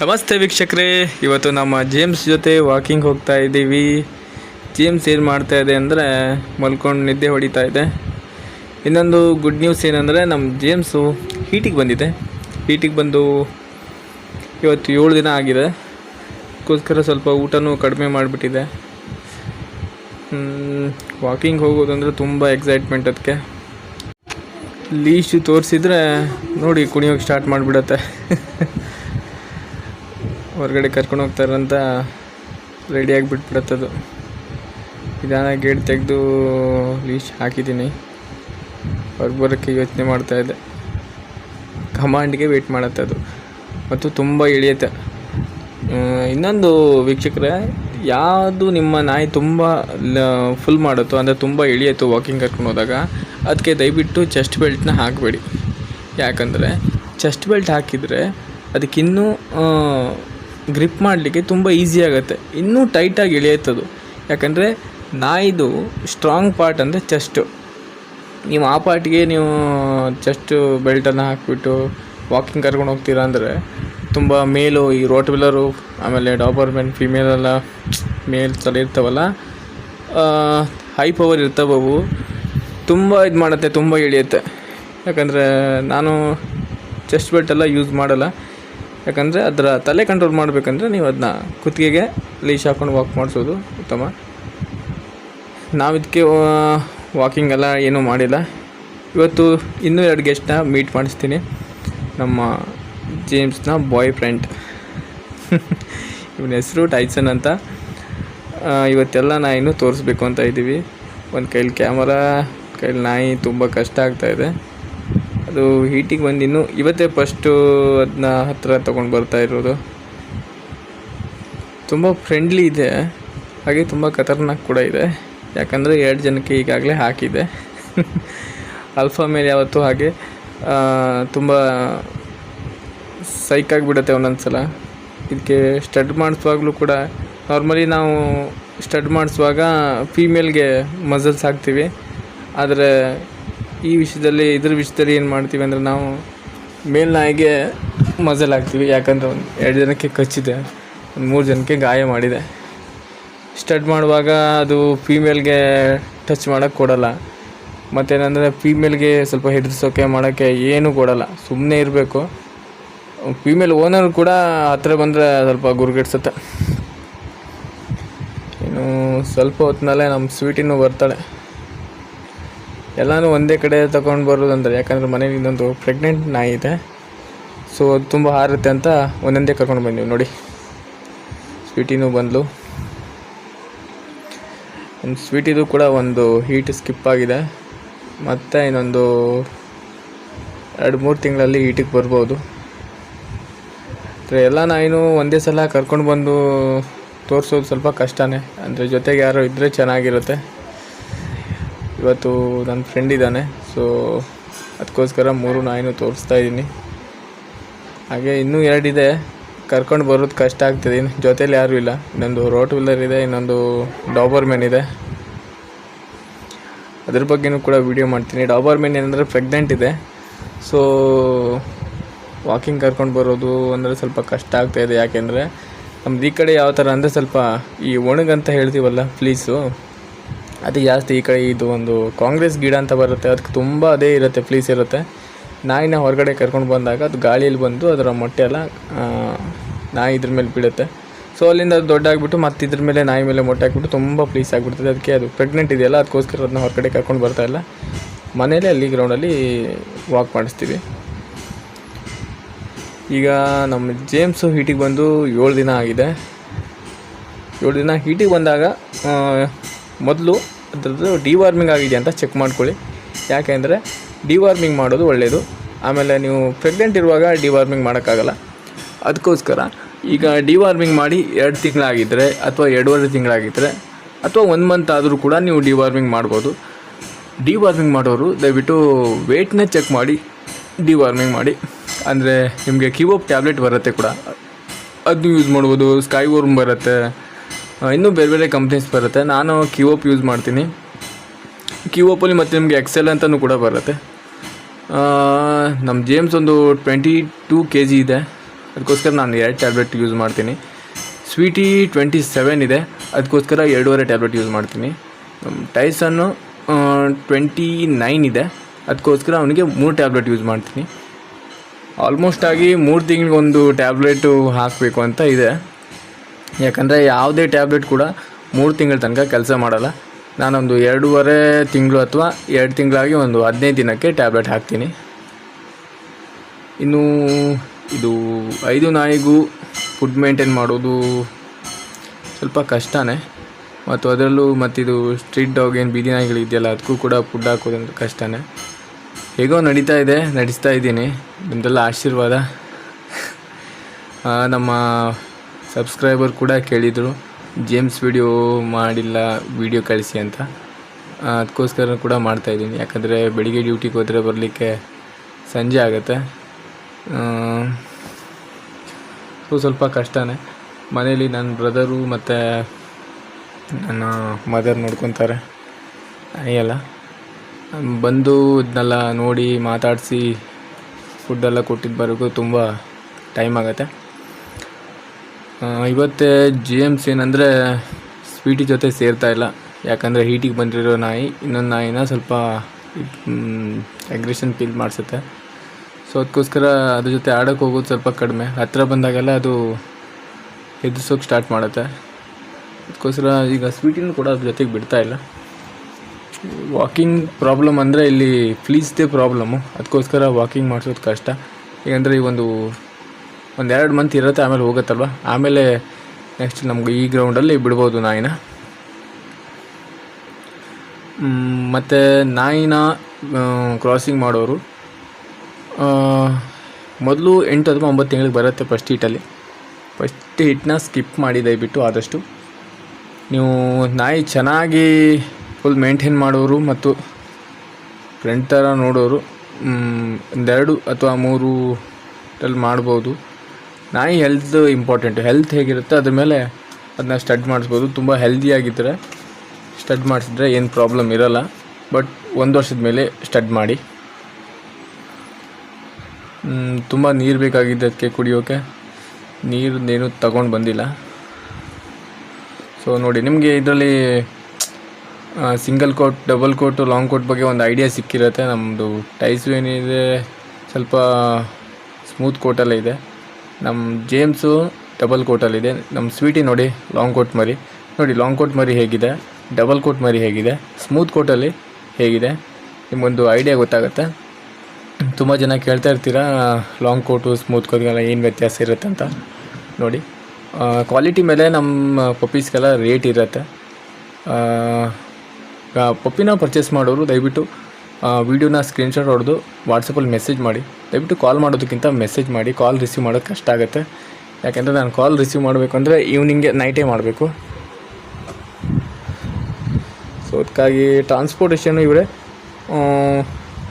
ನಮಸ್ತೆ ವೀಕ್ಷಕರೇ. ಇವತ್ತು ನಮ್ಮ ಜೇಮ್ಸ್ ಜೊತೆ ವಾಕಿಂಗ್ ಹೋಗ್ತಾ ಇದ್ದೀವಿ. ಜೇಮ್ಸ್ ಏನು ಮಾಡ್ತಾ ಇದೆ ಅಂದರೆ ಮಲ್ಕೊಂಡು ನಿದ್ದೆ ಹೊಡಿತಾ ಇದೆ. ಇನ್ನೊಂದು ಗುಡ್ ನ್ಯೂಸ್ ಏನಂದರೆ ನಮ್ಮ ಜೇಮ್ಸು ಹೀಟಿಗೆ ಬಂದಿದೆ. ಹೀಟಿಗೆ ಬಂದು ಇವತ್ತು ಏಳು ದಿನ ಆಗಿದೆ. ಅದಕ್ಕೋಸ್ಕರ ಸ್ವಲ್ಪ ಊಟನೂ ಕಡಿಮೆ ಮಾಡಿಬಿಟ್ಟಿದೆ. ವಾಕಿಂಗ್ ಹೋಗೋದಂದ್ರೆ ತುಂಬ ಎಕ್ಸೈಟ್ಮೆಂಟ್ ಅದಕ್ಕೆ ಲೀಶು ತೋರಿಸಿದ್ರೆ ನೋಡಿ ಕುಣಿಯೋಕೆ ಸ್ಟಾರ್ಟ್ ಮಾಡಿಬಿಡತ್ತೆ. ಹೊರಗಡೆ ಕರ್ಕೊಂಡು ಹೋಗ್ತಾರಂತ ರೆಡಿಯಾಗಿ ಬಿಟ್ಬಿಡತ್ತದು ನಿಧಾನ ಗೇಟ್ ತೆಗೆದು ಲೀಶ್ ಹಾಕಿದ್ದೀನಿ. ಹೊರಗೆ ಬರೋಕ್ಕೆ ಯೋಚನೆ ಮಾಡ್ತಾಯಿದ್ದೆ ಕಮಾಂಡ್ಗೆ ವೆಯ್ಟ್ ಮಾಡತ್ತೆ ಅದು. ಮತ್ತು ತುಂಬ ಇಳಿಯುತ್ತೆ. ಇನ್ನೊಂದು ವೀಕ್ಷಕರೇ, ಯಾವುದು ನಿಮ್ಮ ನಾಯಿ ತುಂಬ ಫುಲ್ ಮಾಡುತ್ತೋ, ಅಂದರೆ ತುಂಬ ಇಳಿಯತ್ತು ವಾಕಿಂಗ್ ಕರ್ಕೊಂಡು ಹೋದಾಗ ಅದಕ್ಕೆ ದಯವಿಟ್ಟು ಚೆಸ್ಟ್ ಬೆಲ್ಟ್ನ ಹಾಕಬೇಡಿ. ಯಾಕಂದರೆ ಚೆಸ್ಟ್ ಬೆಲ್ಟ್ ಹಾಕಿದರೆ, ಅದಕ್ಕಿನ್ನೂ ಗ್ರಿಪ್ ಮಾಡಲಿಕ್ಕೆ ತುಂಬ ಈಸಿ ಆಗುತ್ತೆ. ಇನ್ನೂ ಟೈಟಾಗಿ ಎಳೆಯುತ್ತದು. ಯಾಕಂದರೆ ನಾಯಿದು ಸ್ಟ್ರಾಂಗ್ ಪಾರ್ಟ್ ಅಂದರೆ ಚೆಸ್ಟು ನೀವು ಆ ಪಾರ್ಟಿಗೆ ನೀವು ಚೆಸ್ಟು ಬೆಲ್ಟನ್ನು ಹಾಕಿಬಿಟ್ಟು ವಾಕಿಂಗ್ ಕರ್ಕೊಂಡು ಹೋಗ್ತೀರಾ ಅಂದರೆ ತುಂಬ ಮೇಲು ಈ ರೋಟ್ ವಿಲ್ಲರು ಆಮೇಲೆ ಡಾಬರ್ಮೆನ್ ಫಿಮೇಲ್ ಎಲ್ಲ ಮೇಲ್ ಎಲ್ಲ ಇರ್ತಾವಲ್ಲ ಹೈ ಪವರ್ ಇರ್ತವೆ ಅವು. ತುಂಬ ಇದು ಮಾಡುತ್ತೆ, ತುಂಬ ಇಳಿಯುತ್ತೆ ಯಾಕಂದರೆ ನಾನು ಚೆಸ್ಟ್ ಬೆಲ್ಟೆಲ್ಲ ಯೂಸ್ ಮಾಡಲ್ಲ. ಯಾಕಂದರೆ ಅದರ ತಲೆ ಕಂಟ್ರೋಲ್ ಮಾಡಬೇಕಂದ್ರೆ ನೀವು ಅದನ್ನ ಕುತ್ತಿಗೆಗೆ ಲೀಶ್ ಹಾಕೊಂಡು ವಾಕ್ ಮಾಡಿಸೋದು ಉತ್ತಮ. ನಾವಿದಕ್ಕೆ ವಾಕಿಂಗ್ ಎಲ್ಲ ಏನೂ ಮಾಡಿಲ್ಲ. ಇವತ್ತು ಇನ್ನೂ ಎರಡು ಗೆಸ್ಟ್ನ ಮೀಟ್ ಮಾಡಿಸ್ತೀನಿ. ನಮ್ಮ ಜೇಮ್ಸ್ನ ಬಾಯ್ ಫ್ರೆಂಡ್ ಇವನ ಹೆಸರು ಟೈಸನ್ ಅಂತ. ಇವತ್ತೆಲ್ಲ ನಾಯಿನೂ ತೋರಿಸ್ಬೇಕು ಅಂತ ಇದ್ದೀವಿ. ಒಂದು ಕೈಲಿ ಕ್ಯಾಮರಾ ಕೈಲಿ ನಾಯಿ, ತುಂಬ ಕಷ್ಟ ಆಗ್ತಾಯಿದೆ ಅದು ಹೀಟಿಗೆ ಬಂದು ಇನ್ನೂ ಇವತ್ತೇ ಫಸ್ಟು ಅದನ್ನ ಹತ್ತಿರ ತೊಗೊಂಡು ಬರ್ತಾ ಇರೋದು. ತುಂಬ ಫ್ರೆಂಡ್ಲಿ ಇದೆ. ಹಾಗೆ ತುಂಬ ಖತರ್ನಾಕ್ ಕೂಡ ಇದೆ. ಯಾಕಂದರೆ ಎರಡು ಜನಕ್ಕೆ ಈಗಾಗಲೇ ಹಾಕಿದೆ. ಅಲ್ಫಾ ಮೇಲೆ ಯಾವತ್ತೂ ಹಾಗೆ ತುಂಬ ಸೈಕಾಗಿಬಿಡುತ್ತೆ ಒಂದೊಂದು ಸಲ ಇದಕ್ಕೆ ಸ್ಟಡ್ ಮಾಡಿಸುವಾಗಲೂ ಕೂಡ ನಾರ್ಮಲಿ ನಾವು ಸ್ಟಡ್ ಮಾಡಿಸುವಾಗ ಫೀಮೇಲ್ಗೆ ಮಸಲ್ಸ್ ಹಾಕ್ತೀವಿ. ಆದರೆ ಈ ವಿಷಯದಲ್ಲಿ, ಇದ್ರ ವಿಷಯದಲ್ಲಿ ಏನು ಮಾಡ್ತೀವಿ ಅಂದರೆ ನಾವು ಮೇಲ್ನಾಯಿಗೆ ಮಜಲ್ ಹಾಕ್ತೀವಿ. ಯಾಕಂದರೆ ಒಂದು ಎರಡು ಜನಕ್ಕೆ ಕಚ್ಚಿದೆ, ಒಂದು ಮೂರು ಜನಕ್ಕೆ ಗಾಯ ಮಾಡಿದೆ. ಸ್ಟಡ್ ಮಾಡುವಾಗ ಅದು ಫೀಮೇಲ್ಗೆ ಟಚ್ ಮಾಡೋಕ್ಕೆ ಕೊಡಲ್ಲ. ಮತ್ತೇನಂದರೆ ಫೀಮೇಲ್ಗೆ ಸ್ವಲ್ಪ ಹಿಡಿಸೋಕೆ ಮಾಡೋಕ್ಕೆ ಏನೂ ಕೊಡಲ್ಲ. ಸುಮ್ಮನೆ ಇರಬೇಕು. ಫೀಮೇಲ್ ಓನರ್ ಕೂಡ ಹತ್ರ ಬಂದರೆ ಸ್ವಲ್ಪ ಗುರುಗಿಡ್ಸುತ್ತೆ. ಇನ್ನು ಸ್ವಲ್ಪ ಹೊತ್ತಿನಲ್ಲೇ ನಮ್ಮ ಸ್ವೀಟಿನೂ ಬರ್ತಾಳೆ. ಎಲ್ಲನೂ ಒಂದೇ ಕಡೆ ತಗೊಂಡು ಬರೋದಂದ್ರೆ ಯಾಕಂದರೆ ಮನೇಲಿ ಇನ್ನೊಂದು ಪ್ರೆಗ್ನೆಂಟ್ ನಾಯಿ ಇದೆ. ಸೊ ಅದು ತುಂಬ ಹಾರುತ್ತೆ ಅಂತ ಒಂದೊಂದೇ ಕರ್ಕೊಂಡು ಬಂದೀವಿ, ನೋಡಿ. ಸ್ವೀಟಿನೂ ಬಂದ್ಲು. ಒಂದು ಸ್ವೀಟಿದು ಕೂಡ ಒಂದು ಹೀಟ್ ಸ್ಕಿಪ್ ಆಗಿದೆ. ಮತ್ತು ಇನ್ನೊಂದು ಎರಡು ಮೂರು ತಿಂಗಳಲ್ಲಿ ಹೀಟಿಗೆ ಬರ್ಬೋದು. ಅಂದರೆ ಎಲ್ಲ ನಾಯಿನೂ ಒಂದೇ ಸಲ ಕರ್ಕೊಂಡು ಬಂದು ತೋರಿಸೋದು ಸ್ವಲ್ಪ ಕಷ್ಟನೇ. ಅಂದರೆ ಜೊತೆಗೆ ಯಾರೋ ಇದ್ದರೆ ಚೆನ್ನಾಗಿರುತ್ತೆ. ಇವತ್ತು ನನ್ನ ಫ್ರೆಂಡ್ ಇದ್ದಾನೆ ಸೊ ಅದಕ್ಕೋಸ್ಕರ ಮೂರು ನಾಯಿನೂ ತೋರಿಸ್ತಾ ಇದ್ದೀನಿ. ಹಾಗೆ ಇನ್ನೂ ಎರಡಿದೆ ಕರ್ಕೊಂಡು ಬರೋದು ಕಷ್ಟ ಆಗ್ತದೆ ಜೊತೇಲಿ ಯಾರೂ ಇಲ್ಲ. ಇನ್ನೊಂದು ರೋಟ್ ವೀಲರ್ ಇದೆ, ಇನ್ನೊಂದು ಡಾಬರ್ ಮ್ಯಾನ್ ಇದೆ. ಅದ್ರ ಬಗ್ಗೆನೂ ಕೂಡ ವೀಡಿಯೋ ಮಾಡ್ತೀನಿ. ಡಾಬರ್ ಮ್ಯಾನ್ ಏನಂದರೆ ಪ್ರೆಗ್ನೆಂಟ್ ಇದೆ ಸೊ ವಾಕಿಂಗ್ ಕರ್ಕೊಂಡು ಬರೋದು ಅಂದರೆ ಸ್ವಲ್ಪ ಕಷ್ಟ ಆಗ್ತಾಯಿದೆ ಯಾಕೆಂದರೆ ನಮ್ದು ಈ ಕಡೆ ಯಾವ ಥರ ಅಂದರೆ ಸ್ವಲ್ಪ ಈ ಒಣಗಂತ ಹೇಳ್ತೀವಲ್ಲ ಫ್ಲೀಸು ಅದು ಜಾಸ್ತಿ ಈ ಕಡೆ ಇದು ಒಂದು ಕಾಂಗ್ರೆಸ್ ಗಿಡ ಅಂತ ಬರುತ್ತೆ. ಅದಕ್ಕೆ ತುಂಬ ಅದೇ ಇರುತ್ತೆ ಫ್ಲೀಸ್ ಇರುತ್ತೆ. ನಾಯಿನ ಹೊರಗಡೆ ಕರ್ಕೊಂಡು ಬಂದಾಗ ಅದು ಗಾಳಿಯಲ್ಲಿ ಬಂದು ಅದರ ಮೊಟ್ಟೆ ಎಲ್ಲ ನಾಯಿ ಇದ್ರ ಮೇಲೆ ಬೀಳುತ್ತೆ ಸೊ ಅಲ್ಲಿಂದ ಅದು ದೊಡ್ಡ ಆಗಿಬಿಟ್ಟು ಮತ್ತೆ ಇದ್ರ ಮೇಲೆ ನಾಯಿ ಮೇಲೆ ಮೊಟ್ಟೆ ಹಾಕ್ಬಿಟ್ಟು ತುಂಬ ಪ್ಲೀಸ್ ಆಗಿಬಿಡ್ತದೆ ಅದಕ್ಕೆ ಅದು ಪ್ರೆಗ್ನೆಂಟ್ ಇದೆಯಲ್ಲ, ಅದಕ್ಕೋಸ್ಕರ ಅದನ್ನ ಹೊರಗಡೆ ಕರ್ಕೊಂಡು ಬರ್ತಾ ಇಲ್ಲ. ಮನೇಲಿ ಅಲ್ಲಿ ಗ್ರೌಂಡಲ್ಲಿ ವಾಕ್ ಮಾಡಿಸ್ತೀವಿ. ಈಗ ನಮ್ಮ ಜೇಮ್ಸು ಹೀಟಿಗೆ ಬಂದು ಏಳು ದಿನ ಆಗಿದೆ. ಏಳು ದಿನ ಹೀಟಿಗೆ ಬಂದಾಗ ಮೊದಲು ಅದ್ರದ್ದು ಡಿವಾರ್ಮಿಂಗ್ ಆಗಿದೆ ಅಂತ ಚೆಕ್ ಮಾಡ್ಕೊಳ್ಳಿ. ಯಾಕೆಂದರೆ ಡಿವಾರ್ಮಿಂಗ್ ಮಾಡೋದು ಒಳ್ಳೆಯದು ಆಮೇಲೆ ನೀವು ಪ್ರೆಗ್ನೆಂಟ್ ಇರುವಾಗ ಡಿವಾರ್ಮಿಂಗ್ ಮಾಡೋಕ್ಕಾಗಲ್ಲ. ಅದಕ್ಕೋಸ್ಕರ ಈಗ ಡಿವಾರ್ಮಿಂಗ್ ಮಾಡಿ ಎರಡು ತಿಂಗಳಾಗಿದ್ದರೆ ಅಥವಾ ಎರಡೂವರೆ ತಿಂಗಳಾಗಿದ್ದರೆ ಅಥವಾ ಒಂದು ಮಂತ್ ಆದರೂ ಕೂಡ ನೀವು ಡಿವಾರ್ಮಿಂಗ್ ಮಾಡ್ಬೋದು. ಡಿವಾರ್ಮಿಂಗ್ ಮಾಡೋರು ದಯವಿಟ್ಟು ವೆಯ್ಟ್ನೇ ಚೆಕ್ ಮಾಡಿ ಡಿವಾರ್ಮಿಂಗ್ ಮಾಡಿ. ಅಂದರೆ ನಿಮಗೆ ಕಿವೋಪ್ ಟ್ಯಾಬ್ಲೆಟ್ ಬರುತ್ತೆ ಕೂಡ. ಅದನ್ನು ಯೂಸ್ ಮಾಡ್ಬೋದು ಸ್ಕೈ ವರ್ಮ್ ಬರುತ್ತೆ. ಇನ್ನೂ ಬೇರೆ ಬೇರೆ ಕಂಪ್ನೀಸ್ ಬರುತ್ತೆ. ನಾನು ಕಿವೋಪ್ ಯೂಸ್ ಮಾಡ್ತೀನಿ. ಕಿವೋಪಲ್ಲಿ ಮತ್ತು ನಿಮಗೆ ಎಕ್ಸೆಲ್ ಅಂತಲೂ ಕೂಡ ಬರುತ್ತೆ. ನಮ್ಮ ಜೇಮ್ಸ್ ಒಂದು ಟ್ವೆಂಟಿ ಟೂ ಕೆ ಜಿ ಇದೆ. ಅದಕ್ಕೋಸ್ಕರ ನಾನು ಎರಡು ಟ್ಯಾಬ್ಲೆಟ್ ಯೂಸ್ ಮಾಡ್ತೀನಿ. ಸ್ವೀಟಿ ಟ್ವೆಂಟಿ ಸೆವೆನ್ ಇದೆ. ಅದಕ್ಕೋಸ್ಕರ ಎರಡೂವರೆ ಟ್ಯಾಬ್ಲೆಟ್ ಯೂಸ್ ಮಾಡ್ತೀನಿ. ನಮ್ಮ ಟೈಸನ್ನು ಟ್ವೆಂಟಿ ನೈನ್ ಇದೆ. ಅದಕ್ಕೋಸ್ಕರ ಅವನಿಗೆ ಮೂರು ಟ್ಯಾಬ್ಲೆಟ್ ಯೂಸ್ ಮಾಡ್ತೀನಿ. ಆಲ್ಮೋಸ್ಟ್ ಆಗಿ ಮೂರು ತಿಂಗಳಿಗೆ ಒಂದು ಟ್ಯಾಬ್ಲೆಟು ಹಾಕಬೇಕು ಅಂತ ಇದೆ. ಯಾಕಂದರೆ ಯಾವುದೇ ಟ್ಯಾಬ್ಲೆಟ್ ಕೂಡ ಮೂರು ತಿಂಗಳ ತನಕ ಕೆಲಸ ಮಾಡಲ್ಲ. ನಾನೊಂದು ಎರಡೂವರೆ ತಿಂಗಳು ಅಥವಾ ಎರಡು ತಿಂಗಳಾಗಿ ಒಂದು ಹದಿನೈದು ದಿನಕ್ಕೆ ಟ್ಯಾಬ್ಲೆಟ್ ಹಾಕ್ತೀನಿ. ಇನ್ನು ಇದು ಐದು ನಾಯಿಗೂ ಫುಡ್ ಮೇಂಟೈನ್ ಮಾಡೋದು ಸ್ವಲ್ಪ ಕಷ್ಟನೇ. ಮತ್ತು ಅದರಲ್ಲೂ ಮತ್ತಿದು ಸ್ಟ್ರೀಟ್ ಡಾಗ್ ಏನು ಬೀದಿ ನಾಯಿಗಳು ಇದೆಯಲ್ಲ ಅದಕ್ಕೂ ಕೂಡ ಫುಡ್ ಹಾಕೋದಂದ್ರೆ ಕಷ್ಟನೇ. ಹೇಗೋ ನಡೀತಾ ಇದೆ, ನಡೆಸ್ತಾ ಇದ್ದೀನಿ. ನಿಮ್ಮದೆಲ್ಲ ಆಶೀರ್ವಾದ. ನಮ್ಮ ಸಬ್ಸ್ಕ್ರೈಬರ್ ಕೂಡ ಕೇಳಿದರು, ಜೇಮ್ಸ್ ವಿಡಿಯೋ ಮಾಡಿಲ್ಲ, ವಿಡಿಯೋ ಕಳಿಸಿ ಅಂತ. ಅದಕ್ಕೋಸ್ಕರ ಕೂಡ ಮಾಡ್ತಾಯಿದ್ದೀನಿ ಯಾಕಂದರೆ ಬೆಳಿಗ್ಗೆ ಡ್ಯೂಟಿಗೆ ಹೋದರೆ ಬರಲಿಕ್ಕೆ ಸಂಜೆ ಆಗುತ್ತೆ. ಸೊ ಸ್ವಲ್ಪ ಕಷ್ಟನೇ. ಮನೇಲಿ ನನ್ನ ಬ್ರದರು ಮತ್ತು ನನ್ನ ಮದರ್ ನೋಡ್ಕೊತಾರೆ. ಅಯ್ಯಲ್ಲ ಬಂದು ಇದನ್ನೆಲ್ಲ ನೋಡಿ ಮಾತಾಡಿಸಿ ಫುಡ್ಡೆಲ್ಲ ಕೊಟ್ಟಿದ್ದು ಬರೋಕ್ಕೂ ತುಂಬ ಟೈಮ್ ಆಗುತ್ತೆ. ಇವತ್ತೇ ಜಿ ಎಮ್ಸ್ ಏನಂದರೆ ಸ್ವೀಟಿ ಜೊತೆ ಸೇರ್ತಾ ಇಲ್ಲ. ಯಾಕಂದರೆ ಹೀಟಿಗೆ ಬಂದಿರೋ ನಾಯಿ, ಇನ್ನೊಂದು ನಾಯಿನ ಸ್ವಲ್ಪ ಅಗ್ರೆಷನ್ ಫೀಲ್ ಮಾಡಿಸುತ್ತೆ. ಸೊ ಅದಕ್ಕೋಸ್ಕರ ಅದ್ರ ಜೊತೆ ಆಡೋಕ್ಕೆ ಹೋಗೋದು ಸ್ವಲ್ಪ ಕಡಿಮೆ. ಹತ್ತಿರ ಬಂದಾಗೆಲ್ಲ ಅದು ಹೆದರ್ಸೋಕೆ ಸ್ಟಾರ್ಟ್ ಮಾಡುತ್ತೆ. ಅದಕ್ಕೋಸ್ಕರ ಈಗ ಸ್ವೀಟಿನೂ ಕೂಡ ಅದ್ರ ಜೊತೆಗೆ ಬಿಡ್ತಾ ಇಲ್ಲ. ವಾಕಿಂಗ್ ಪ್ರಾಬ್ಲಮ್ ಅಂದರೆ ಇಲ್ಲಿ ಫ್ಲೀಸ್ದೇ ಪ್ರಾಬ್ಲಮ್ಮು ಅದಕ್ಕೋಸ್ಕರ ವಾಕಿಂಗ್ ಮಾಡಿಸೋದು ಕಷ್ಟ. ಏಕೆಂದರೆ ಈ ಒಂದು ಒಂದು ಎರಡು ಮಂತ್ ಇರುತ್ತೆ, ಆಮೇಲೆ ಹೋಗುತ್ತಲ್ವ? ಆಮೇಲೆ ನೆಕ್ಸ್ಟ್ ನಮ್ಗೆ ಈ ಗ್ರೌಂಡಲ್ಲಿ ಬಿಡ್ಬೋದು ನಾಯಿನ. ಮತ್ತು ನಾಯಿನ ಕ್ರಾಸಿಂಗ್ ಮಾಡೋರು. ಮೊದಲು ಎಂಟು ಅಥವಾ ಒಂಬತ್ತು ತಿಂಗಳಿಗೆ ಬರುತ್ತೆ ಫಸ್ಟ್ ಹಿಟ್ಟಲ್ಲಿ ಫಸ್ಟ್ ಹಿಟ್ಟನ್ನ ಸ್ಕಿಪ್ ಮಾಡಿ ದಯವಿಟ್ಟು ಆದಷ್ಟು. ನೀವು ನಾಯಿ ಚೆನ್ನಾಗಿ ಫುಲ್ ಮೇಂಟೈನ್ ಮಾಡೋರು ಮತ್ತು ಫ್ರೆಂಡ್ ಥರ ನೋಡೋರು ಒಂದೆರಡು ಅಥವಾ ಮೂರು ಅಲ್ಲಿ ಮಾಡ್ಬೋದು. ನಾಯಿ ಹೆಲ್ತ್ ಇಂಪಾರ್ಟೆಂಟು ಹೆಲ್ತ್ ಹೇಗಿರುತ್ತೆ ಅದ್ರ ಮೇಲೆ ಅದನ್ನ ಸ್ಟಡ್ ಮಾಡಿಸ್ಬೋದು. ತುಂಬ ಹೆಲ್ದಿಯಾಗಿದ್ದರೆ ಸ್ಟಡ್ ಮಾಡಿಸಿದ್ರೆ ಏನು ಪ್ರಾಬ್ಲಮ್ ಇರಲ್ಲ. ಬಟ್ ಒಂದು ವರ್ಷದ ಮೇಲೆ ಸ್ಟಡ್ ಮಾಡಿ. ತುಂಬ ನೀರು ಬೇಕಾಗಿದ್ದಕ್ಕೆ ಕುಡಿಯೋಕೆ. ನೀರನ್ನೇನು ತಗೊಂಡು ಬಂದಿಲ್ಲ. ಸೊ ನೋಡಿ, ನಿಮಗೆ ಇದರಲ್ಲಿ single coat double coat long coat ಬಗ್ಗೆ ಒಂದು ಐಡಿಯಾ ಸಿಕ್ಕಿರುತ್ತೆ. ನಮ್ಮದು ಟೈಸು ಏನಿದೆ ಸ್ವಲ್ಪ ಸ್ಮೂತ್ ಕೋಟಲ್ಲೇ ಇದೆ. ನಮ್ಮ ಜೇಮ್ಸು ಡಬಲ್ ಕೋಟಲ್ಲಿದೆ ನಮ್ಮ ಸ್ವೀಟಿ ನೋಡಿ ಲಾಂಗ್ ಕೋಟ್ ಮರಿ. ನೋಡಿ ಲಾಂಗ್ ಕೋಟ್ ಮರಿ ಹೇಗಿದೆ ಡಬಲ್ ಕೋಟ್ ಮರಿ ಹೇಗಿದೆ ಸ್ಮೂತ್ ಕೋಟಲ್ಲಿ ಹೇಗಿದೆ. ನಿಮಗೊಂದು ಐಡಿಯಾ ಗೊತ್ತಾಗುತ್ತೆ. ತುಂಬ ಜನ ಕೇಳ್ತಾ ಇರ್ತೀರಾ ಲಾಂಗ್ ಕೋಟು ಸ್ಮೂತ್ ಕೋಟ್ಗೆಲ್ಲ ಏನು ವ್ಯತ್ಯಾಸ ಇರುತ್ತೆ ಅಂತ. ನೋಡಿ ಕ್ವಾಲಿಟಿ ಮೇಲೆ ನಮ್ಮ ಪಪ್ಪೀಸ್ಗೆಲ್ಲ ರೇಟ್ ಇರುತ್ತೆ. ಪಪ್ಪಿನ ಪರ್ಚೇಸ್ ಮಾಡೋರು ದಯವಿಟ್ಟು ವೀಡಿಯೋನ ಸ್ಕ್ರೀನ್ಶಾಟ್ ಹೊಡೆದು ವಾಟ್ಸಪ್ಪಲ್ಲಿ ಮೆಸೇಜ್ ಮಾಡಿ. ದಯವಿಟ್ಟು ಕಾಲ್ ಮಾಡೋದಕ್ಕಿಂತ ಮೆಸೇಜ್ ಮಾಡಿ. ಕಾಲ್ ರಿಸೀವ್ ಮಾಡೋದು ಕಷ್ಟ ಆಗುತ್ತೆ. ಯಾಕೆಂದರೆ ನಾನು ಕಾಲ್ ರಿಸೀವ್ ಮಾಡಬೇಕು ಅಂದರೆ ಈವ್ನಿಂಗೆ ನೈಟೇ ಮಾಡಬೇಕು. ಸೊ ಅದಕ್ಕಾಗಿ ಟ್ರಾನ್ಸ್ಪೋರ್ಟೇಷನು ಇವರೇ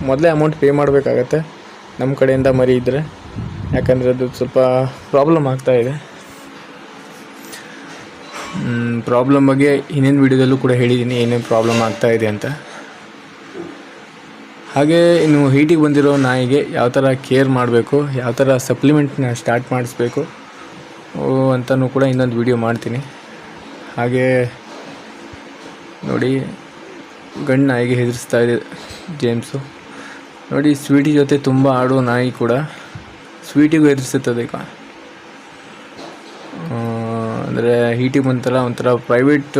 ಮೊದಲೇ ಅಮೌಂಟ್ ಪೇ ಮಾಡಬೇಕಾಗತ್ತೆ. ನಮ್ಮ ಕಡೆಯಿಂದ ಮರಿ ಇದ್ದರೆ ಯಾಕಂದರೆ ಅದು ಸ್ವಲ್ಪ ಪ್ರಾಬ್ಲಮ್ ಆಗ್ತಾ ಇದೆ. ಪ್ರಾಬ್ಲಮ್ ಬಗ್ಗೆ ಇನ್ನೇನು ವಿಡಿಯೋದಲ್ಲೂ ಕೂಡ ಹೇಳಿದ್ದೀನಿ ಏನೇನು ಪ್ರಾಬ್ಲಮ್ ಆಗ್ತಾ ಇದೆ ಅಂತ. ಹಾಗೆ ಇನ್ನು ಹೀಟಿಗೆ ಬಂದಿರೋ ನಾಯಿಗೆ ಯಾವ ಥರ ಕೇರ್ ಮಾಡಬೇಕು, ಯಾವ ಥರ ಸಪ್ಲಿಮೆಂಟ್ನ ಸ್ಟಾರ್ಟ್ ಮಾಡಿಸ್ಬೇಕು ಅಂತಲೂ ಕೂಡ ಇನ್ನೊಂದು ವಿಡಿಯೋ ಮಾಡ್ತೀನಿ. ಹಾಗೆ ನೋಡಿ, ಗಂಡು ನಾಯಿಗೆ ಹೆದರಿಸ್ತಾ ಇದೆ ಜೇಮ್ಸು ನೋಡಿ ಸ್ವೀಟಿ ಜೊತೆ ತುಂಬ ಆಡೋ ನಾಯಿ ಕೂಡ ಸ್ವೀಟಿಗೂ ಹೆದರಿಸುತ್ತದೆ ಈಗ. ಅಂದರೆ ಹೀಟಿಗೆ ಬಂತಲ್ಲ, ಒಂಥರ ಪ್ರೈವೇಟ್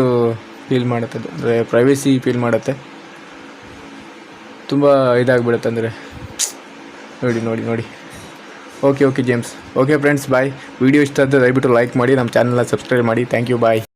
ಫೀಲ್ ಮಾಡುತ್ತೆ ಅದು ಅಂದರೆ ಪ್ರೈವೇಸಿ ಫೀಲ್ ಮಾಡುತ್ತೆ. ತುಂಬ ಇದಾಗ್ಬಿಡುತ್ತೆ ಅಂದರೆ. ನೋಡಿ ನೋಡಿ ನೋಡಿ. Okay okay James okay friends bye video ಇಷ್ಟ ಆದರೆ ದಯವಿಟ್ಟು ಲೈಕ್ ಮಾಡಿ, ನಮ್ಮ ಚಾನಲ್ನ ಸಬ್ಸ್ಕ್ರೈಬ್ ಮಾಡಿ. Thank you bye